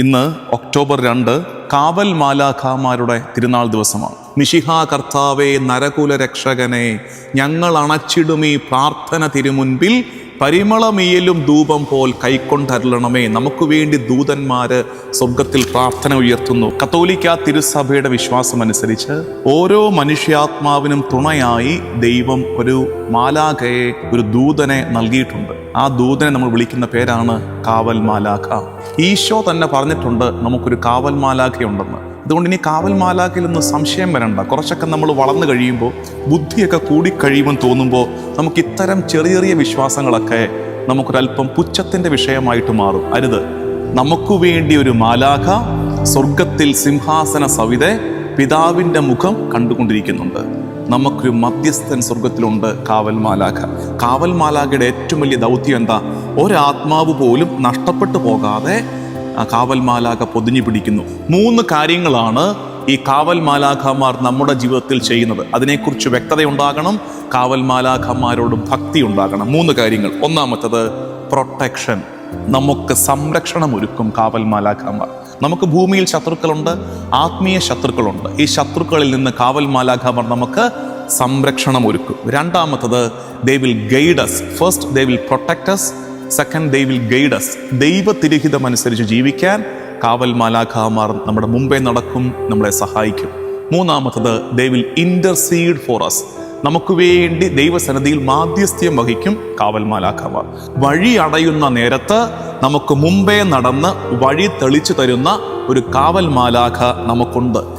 ഇന്ന് ഒക്ടോബർ രണ്ട് കാവൽ മാലാഖാമാരുടെ തിരുനാൾ ദിവസമാണ്. മിഷിഹ കർത്താവെ നരകുല രക്ഷകനെ ഞങ്ങൾ അണച്ചിടുമീ പ്രാർത്ഥന തിരുമുൻപിൽ പരിമളമീയലും ധൂപം പോൽ കൈക്കൊണ്ടരുളണമേ. നമുക്ക് വേണ്ടി ദൂതന്മാര് സ്വർഗത്തിൽ പ്രാർത്ഥന ഉയർത്തുന്നു. കത്തോലിക്ക തിരുസഭയുടെ വിശ്വാസം അനുസരിച്ച് ഓരോ മനുഷ്യാത്മാവിനും തുണയായി ദൈവം ഒരു മാലാഖയെ ഒരു ദൂതനെ നൽകിയിട്ടുണ്ട്. ആ ദൂതനെ നമ്മൾ വിളിക്കുന്ന പേരാണ് കാവൽ മാലാഖ ഈശോ തന്നെ പറഞ്ഞിട്ടുണ്ട് നമുക്കൊരു കാവൽ മാലാഖയുണ്ടെന്ന് അതുകൊണ്ട് ഇനി കാവൽ മാലാക്കിലൊന്നും സംശയം വരണ്ട. കുറച്ചൊക്കെ നമ്മൾ വളർന്നു കഴിയുമ്പോൾ ബുദ്ധിയൊക്കെ കൂടിക്കഴിയുമെന്ന് തോന്നുമ്പോൾ നമുക്ക് ഇത്തരം ചെറിയ ചെറിയ വിശ്വാസങ്ങളൊക്കെ നമുക്കൊരല്പം പുച്ഛത്തിന്റെ വിഷയമായിട്ട് മാറും. അരുത്. നമുക്ക് വേണ്ടി ഒരു മാലാഖ സ്വർഗത്തിൽ സിംഹാസന സവിതെ പിതാവിന്റെ മുഖം കണ്ടുകൊണ്ടിരിക്കുന്നുണ്ട്. നമുക്കൊരു മധ്യസ്ഥൻ സ്വർഗത്തിലുണ്ട് കാവൽ മാലാഖ. കാവൽ മാലാഖയുടെ ഏറ്റവും വലിയ ദൗത്യം എന്താ? ഒരാത്മാവ് പോലും നഷ്ടപ്പെട്ടു പോകാതെ ആ കാവൽ മാലാഖ പൊതിഞ്ഞു പിടിക്കുന്നു. മൂന്ന് കാര്യങ്ങളാണ് ഈ കാവൽ മാലാഖമാർ നമ്മുടെ ജീവിതത്തിൽ ചെയ്യുന്നത്. അതിനെക്കുറിച്ച് വ്യക്തതയുണ്ടാകണം കാവൽ മാലാഖമാരോട് ഭക്തി ഉണ്ടാകണം. മൂന്ന് കാര്യങ്ങൾ. ഒന്നാമത്തത് പ്രൊട്ടക്ഷൻ. നമുക്ക് സംരക്ഷണം ഒരുക്കും കാവൽ മാലാഖമാർ നമുക്ക് ഭൂമിയിൽ ശത്രുക്കളുണ്ട് ആത്മീയ ശത്രുക്കളുണ്ട്. ഈ ശത്രുക്കളിൽ നിന്ന് കാവൽ മാലാഖമാർ നമുക്ക് സംരക്ഷണം ഒരുക്കും. രണ്ടാമത്തത് they will guides first they will protects second they will guides ദൈവതിരഹിതം അനുസരിച്ച് ജീവിക്കാൻ കാവൽ മാലാഖാമാർ നമ്മുടെ മുമ്പേ നടക്കും നമ്മളെ സഹായിക്കും. മൂന്നാമത്തത് they will intercede for us നമുക്ക് വേണ്ടി ദൈവസന്നിധിയിൽ മാധ്യസ്ഥ്യം വഹിക്കും കാവൽ മാലാഖമാർ. വഴി അടയുന്ന നേരത്ത് നമുക്ക് മുമ്പേ നടന്ന് വഴി തെളിച്ചു തരുന്ന ഒരു കാവൽ മാലാഖ നമുക്കുണ്ട്.